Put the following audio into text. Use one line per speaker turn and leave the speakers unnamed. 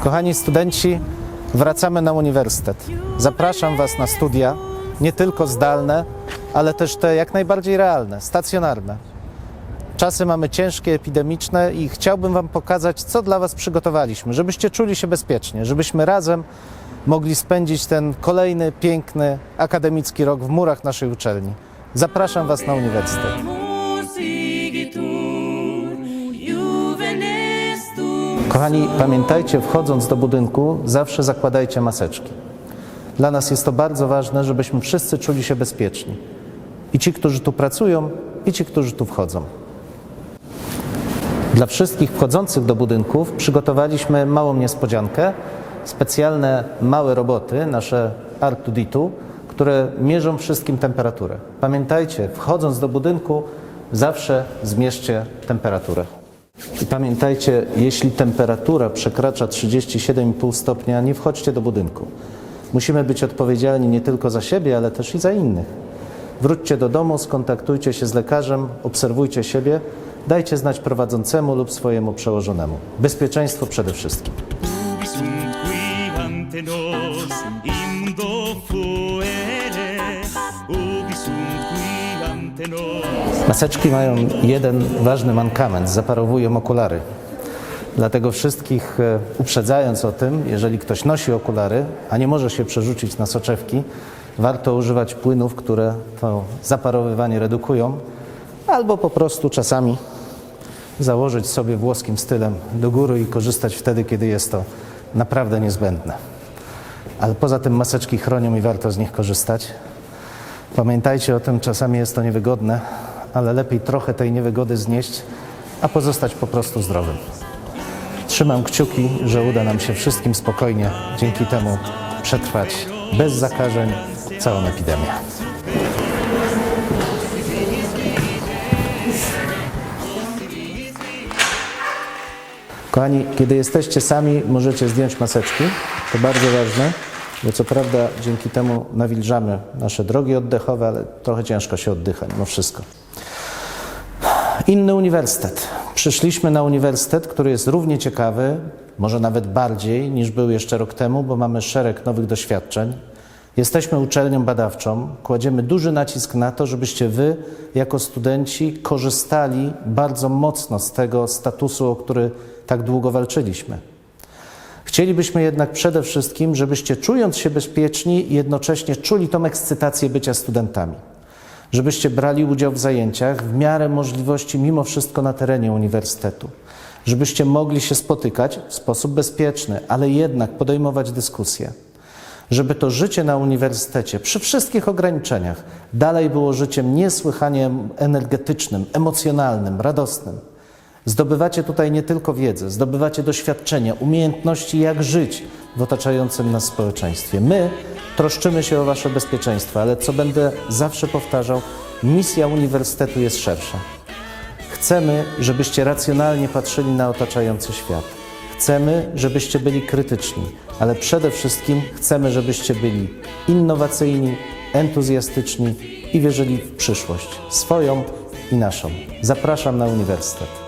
Kochani studenci, wracamy na uniwersytet. Zapraszam Was na studia, nie tylko zdalne, ale też te jak najbardziej realne, stacjonarne. Czasy mamy ciężkie, epidemiczne i chciałbym Wam pokazać, co dla Was przygotowaliśmy, żebyście czuli się bezpiecznie, żebyśmy razem mogli spędzić ten kolejny, piękny, akademicki rok w murach naszej uczelni. Zapraszam Was na uniwersytet. Kochani, pamiętajcie, wchodząc do budynku, zawsze zakładajcie maseczki. Dla nas jest to bardzo ważne, żebyśmy wszyscy czuli się bezpieczni. I ci, którzy tu pracują, i ci, którzy tu wchodzą. Dla wszystkich wchodzących do budynków przygotowaliśmy małą niespodziankę, specjalne małe roboty, nasze Artuditu, które mierzą wszystkim temperaturę. Pamiętajcie, wchodząc do budynku, zawsze zmierzcie temperaturę. I pamiętajcie, jeśli temperatura przekracza 37,5 stopnia, nie wchodźcie do budynku. Musimy być odpowiedzialni nie tylko za siebie, ale też i za innych. Wróćcie do domu, skontaktujcie się z lekarzem, obserwujcie siebie, dajcie znać prowadzącemu lub swojemu przełożonemu. Bezpieczeństwo przede wszystkim.
nos
Maseczki mają jeden ważny mankament, zaparowują okulary. Dlatego wszystkich e, uprzedzając o tym, jeżeli ktoś nosi okulary, a nie może się przerzucić na soczewki, warto używać płynów, które to zaparowywanie redukują, albo po prostu czasami założyć sobie włoskim stylem do góry i korzystać wtedy, kiedy jest to naprawdę niezbędne. Ale poza tym maseczki chronią i warto z nich korzystać. Pamiętajcie o tym, czasami jest to niewygodne, ale lepiej trochę tej niewygody znieść, a pozostać po prostu zdrowym. Trzymam kciuki, że uda nam się wszystkim spokojnie dzięki temu przetrwać bez zakażeń całą epidemię. Kochani, kiedy jesteście sami, możecie zdjąć maseczki. To bardzo ważne, bo co prawda dzięki temu nawilżamy nasze drogi oddechowe, ale trochę ciężko się oddycha mimo wszystko. Inny uniwersytet. Przyszliśmy na uniwersytet, który jest równie ciekawy, może nawet bardziej niż był jeszcze rok temu, bo mamy szereg nowych doświadczeń. Jesteśmy uczelnią badawczą, kładziemy duży nacisk na to, żebyście Wy, jako studenci, korzystali bardzo mocno z tego statusu, o który tak długo walczyliśmy. Chcielibyśmy jednak przede wszystkim, żebyście czując się bezpieczni, jednocześnie czuli tą ekscytację bycia studentami. Żebyście brali udział w zajęciach w miarę możliwości, mimo wszystko na terenie uniwersytetu. Żebyście mogli się spotykać w sposób bezpieczny, ale jednak podejmować dyskusje. Żeby to życie na uniwersytecie, przy wszystkich ograniczeniach, dalej było życiem niesłychanie energetycznym, emocjonalnym, radosnym. Zdobywacie tutaj nie tylko wiedzę, zdobywacie doświadczenia, umiejętności, jak żyć w otaczającym nas społeczeństwie. My troszczymy się o Wasze bezpieczeństwo, ale co będę zawsze powtarzał, misja uniwersytetu jest szersza. Chcemy, żebyście racjonalnie patrzyli na otaczający świat. Chcemy, żebyście byli krytyczni, ale przede wszystkim chcemy, żebyście byli innowacyjni, entuzjastyczni i wierzyli w przyszłość swoją i naszą. Zapraszam na uniwersytet.